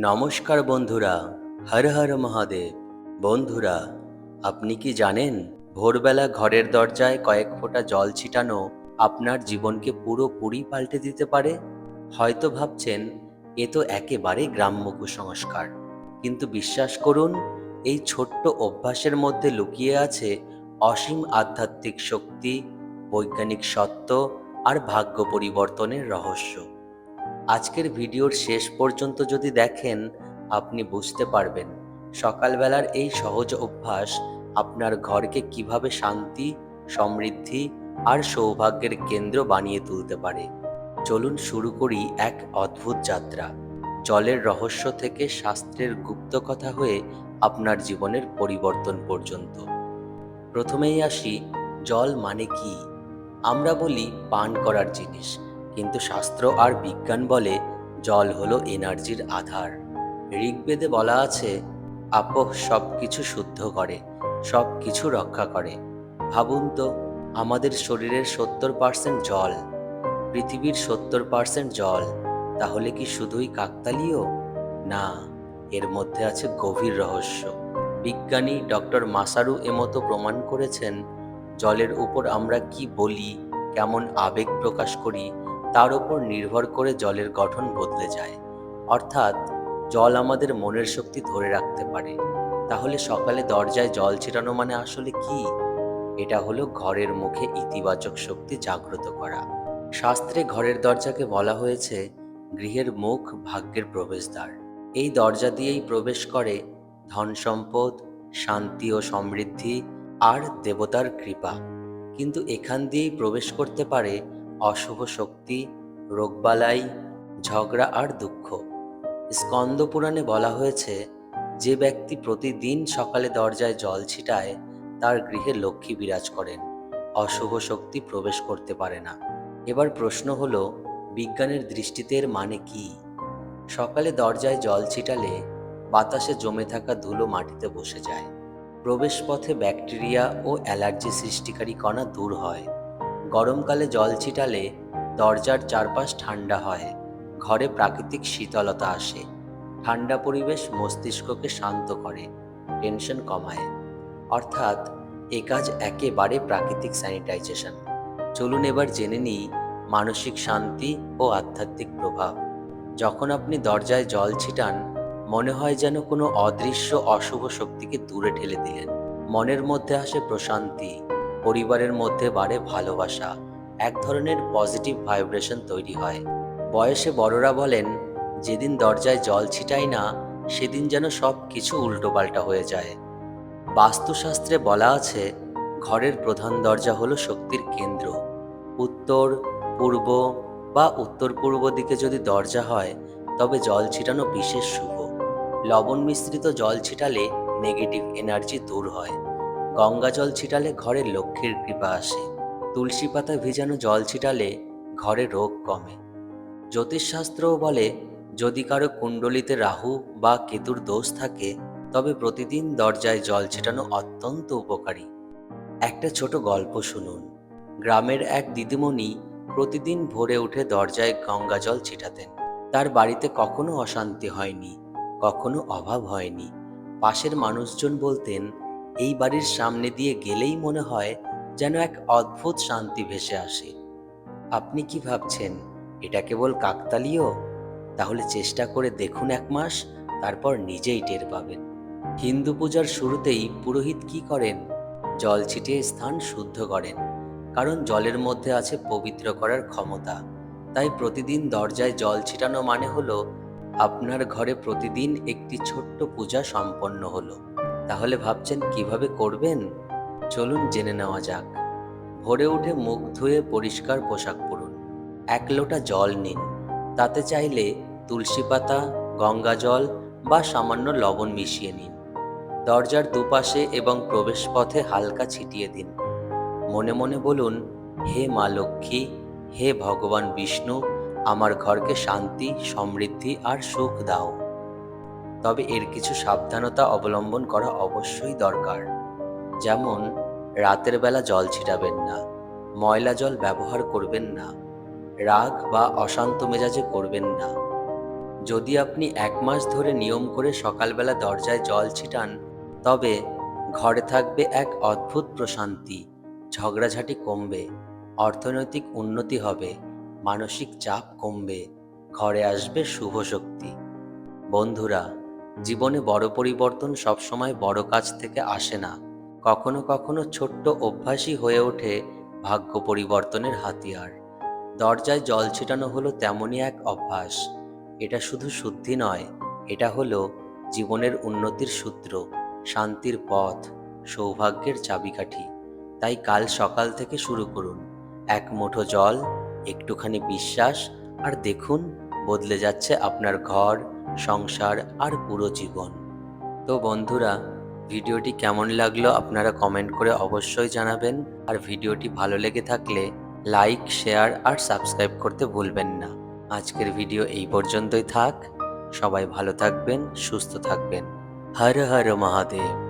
নমস্কার বন্ধুরা, হর হর মহাদেব। বন্ধুরা, আপনি কি জানেন, ভোরবেলা ঘরের দরজায় কয়েক ফোঁটা জল ছিটানো আপনার জীবনকে পুরোপুরি পাল্টে দিতে পারে? হয়তো ভাবছেন, এ তো একেবারে গ্রাম্য কুসংস্কার। কিন্তু বিশ্বাস করুন, এই ছোট্ট অভ্যাসের মধ্যে লুকিয়ে আছে অসীম আধ্যাত্মিক শক্তি, বৈজ্ঞানিক সত্য আর ভাগ্য পরিবর্তনের রহস্য। আজকের ভিডিওর শেষ পর্যন্ত যদি দেখেন, আপনি বুঝতে পারবেন সকালবেলার এই সহজ অভ্যাস আপনার ঘরকে কীভাবে শান্তি, সমৃদ্ধি আর সৌভাগ্যের কেন্দ্র বানিয়ে তুলতে পারে। চলুন শুরু করি এক অদ্ভুত যাত্রা। জলের রহস্য থেকে শাস্ত্রের গুপ্ত কথা হয়ে আপনার জীবনের পরিবর্তন পর্যন্ত। প্রথমেই আসি, জল মানে কি? আমরা বলি পান করার জিনিস। কিন্তু শাস্ত্র আর বিজ্ঞান বলে জল হলো এনার্জির আধার। ঋগ্বেদে বলা আছে আপহ সব কিছু শুদ্ধ করে সব কিছু রক্ষা করে। ভাবুন তো, আমাদের শরীরের সত্তর পার্সেন্ট জল, পৃথিবীর সত্তর পার্সেন্ট জল, তাহলে কি শুধুই কাকতালীয়? না, এর মধ্যে আছে গভীর রহস্য। বিজ্ঞানী ডক্টর মাসারু এমতো প্রমাণ করেছেন, জলের উপর আমরা কি বলি, কেমন আবেগ প্রকাশ করি তার উপর নির্ভর করে জলের গঠন বদলে যায়। অর্থাৎ, জল আমাদের মনের শক্তি ধরে রাখতে পারে। তাহলে সকালে দরজায় জল ছিটানো মানে আসলে কি? এটা হলো ঘরের মুখে ইতিবাচক শক্তি জাগ্রত করা। শাস্ত্রে ঘরের দরজাকে বলা হয়েছে, গৃহের মুখ ভাগ্যের প্রবেশদ্বার। এই দরজা দিয়েই প্রবেশ করে ধন সম্পদ, শান্তি ও সমৃদ্ধি আর দেবতার কৃপা। কিন্তু এখান দিয়েই প্রবেশ করতে পারে অশুভ শক্তি, রোগবালাই, ঝগড়া আর দুঃখ। স্কন্দ পুরাণে বলা হয়েছে, যে ব্যক্তি প্রতিদিন সকালে দরজায় জল ছিটায়, তার গৃহে লক্ষ্মী বিরাজ করেন। অশুভ শক্তি প্রবেশ করতে পারে না। এবার প্রশ্ন হলো, বিজ্ঞানের দৃষ্টিতে এর মানে কি? সকালে দরজায় জল ছিটালে বাতাসে জমে থাকা ধুলো মাটিতে বসে যায়। প্রবেশপথে ব্যাকটেরিয়া ও অ্যালার্জি সৃষ্টিকারী কণা দূর হয়। গরমকালে জল ছিটালে দরজার চারপাশ ঠান্ডা হয়, ঘরে প্রাকৃতিক শীতলতা আসে, ঠান্ডা পরিবেশ মস্তিষ্ককে শান্ত করে, টেনশন কমায়। অর্থাৎ এ কাজ একেবারে প্রাকৃতিক স্যানিটাইজেশন। চলুন এবার জেনে নিই মানসিক শান্তি ও আধ্যাত্মিক প্রভাব। যখন আপনি দরজায় জল ছিটান, মনে হয় যেন কোনো অদৃশ্য অশুভ শক্তিকে দূরে ঠেলে দিলেন। মনের মধ্যে আসে প্রশান্তি পরিবারের মধ্যে বাড়ে ভালোবাসা। এক ধরনের পজিটিভ ভাইব্রেশন তৈরি হয়। বয়সে বড়রা বলেন, যেদিন দরজায় জল ছিটাই না, সেদিন যেন সব কিছু উল্টোপাল্টা হয়ে যায়। বাস্তুশাস্ত্রে বলা আছে, ঘরের প্রধান দরজা হলো শক্তির কেন্দ্র। উত্তর, পূর্ব বা উত্তর পূর্ব দিকে যদি দরজা হয়, তবে জল ছিটানো বিশেষ শুভ। লবণ মিশ্রিত জল ছিটালে নেগেটিভ এনার্জি দূর হয়। গঙ্গা জল ছিটালে ঘরে লক্ষ্মীর কৃপা আসে। তুলসী পাতা ভিজানো জল ছিটালে ঘরে রোগ কমে। জ্যোতিষশাস্ত্রও বলে, যদি কারও কুণ্ডলিতে রাহু বা কেতুর দোষ থাকে, তবে প্রতিদিন দরজায় জল ছিটানো অত্যন্ত উপকারী। একটা ছোট গল্প শুনুন। গ্রামের এক দিদিমণি প্রতিদিন ভোরে উঠে দরজায় গঙ্গা জল ছিটাতেন। তার বাড়িতে কখনো অশান্তি হয়নি, কখনো অভাব হয়নি। পাশের মানুষজন বলতেন এই বাড়ির সামনে দিয়ে গেলেই মনে হয় যেন এক অদ্ভুত শান্তি ভেসে আসে। আপনি কি ভাবছেন, এটা কেবল কাকতালীয়? তাহলে চেষ্টা করে দেখুন এক মাস, তারপর নিজেই টের পাবেন। হিন্দু পূজার শুরুতেই পুরোহিত কি করেন? জল ছিটিয়ে স্থান শুদ্ধ করেন, কারণ জলের মধ্যে আছে পবিত্র করার ক্ষমতা। তাই প্রতিদিন দরজায় জল ছিটানো মানে হলো, আপনার ঘরে প্রতিদিন একটি ছোট্ট পূজা সম্পন্ন হলো। তাহলে ভাবছেন কীভাবে করবেন? চলুন জেনে নেওয়া যাক। ভোরে উঠে মুখ ধুয়ে পরিষ্কার পোশাক পরুন। এক লোটা জল নিন। তাতে চাইলে তুলসী পাতা, গঙ্গা জল বা সামান্য লবণ মিশিয়ে নিন। দরজার দুপাশে এবং প্রবেশপথে হালকা ছিটিয়ে দিন। মনে মনে বলুন, হে মা লক্ষ্মী, হে ভগবান বিষ্ণু, আমার ঘরকে শান্তি, সমৃদ্ধি আর সুখ দাও। তবে এর কিছু সাবধানতা অবলম্বন করা অবশ্যই দরকার। যেমন, রাতের বেলা জল ছিটাবেন না, ময়লা জল ব্যবহার করবেন না, রাগ বা অশান্ত মেজাজে করবেন না। যদি আপনি এক মাস ধরে নিয়ম করে সকালবেলা দরজায় জল ছিটান, তবে ঘরে থাকবে এক অদ্ভুত প্রশান্তি, ঝগড়াঝাটি কমবে, অর্থনৈতিক উন্নতি হবে, মানসিক চাপ কমবে, ঘরে আসবে শুভ শক্তি। বন্ধুরা জীবনে বড় পরিবর্তন সবসময় বড় কাজ থেকে আসে না। কখনো কখনো ছোট্ট অভ্যাসই হয়ে ওঠে ভাগ্য পরিবর্তনের হাতিয়ার। দরজায় জল ছিটানো হলো তেমনই এক অভ্যাস। এটা শুধু শুদ্ধি নয়, এটা হলো জীবনের উন্নতির সূত্র, শান্তির পথ, সৌভাগ্যের চাবিকাঠি। তাই কাল সকাল থেকে শুরু করুন। এক মুঠো জল, একটুখানি বিশ্বাস, আর দেখুন বদলে যাচ্ছে আপনার ঘর সংসার আর পুরো জীবন। তো বন্ধুরা, ভিডিওটি কেমন লাগল আপনারা কমেন্ট করে অবশ্যই জানাবেন। আর ভিডিওটি ভালো লেগে থাকলে লাইক শেয়ার আর সাবস্ক্রাইব করতে ভুলবেন না। আজকের ভিডিও এই পর্যন্তই থাক। সবাই ভালো থাকবেন, সুস্থ থাকবেন। হর হর মহাদেব।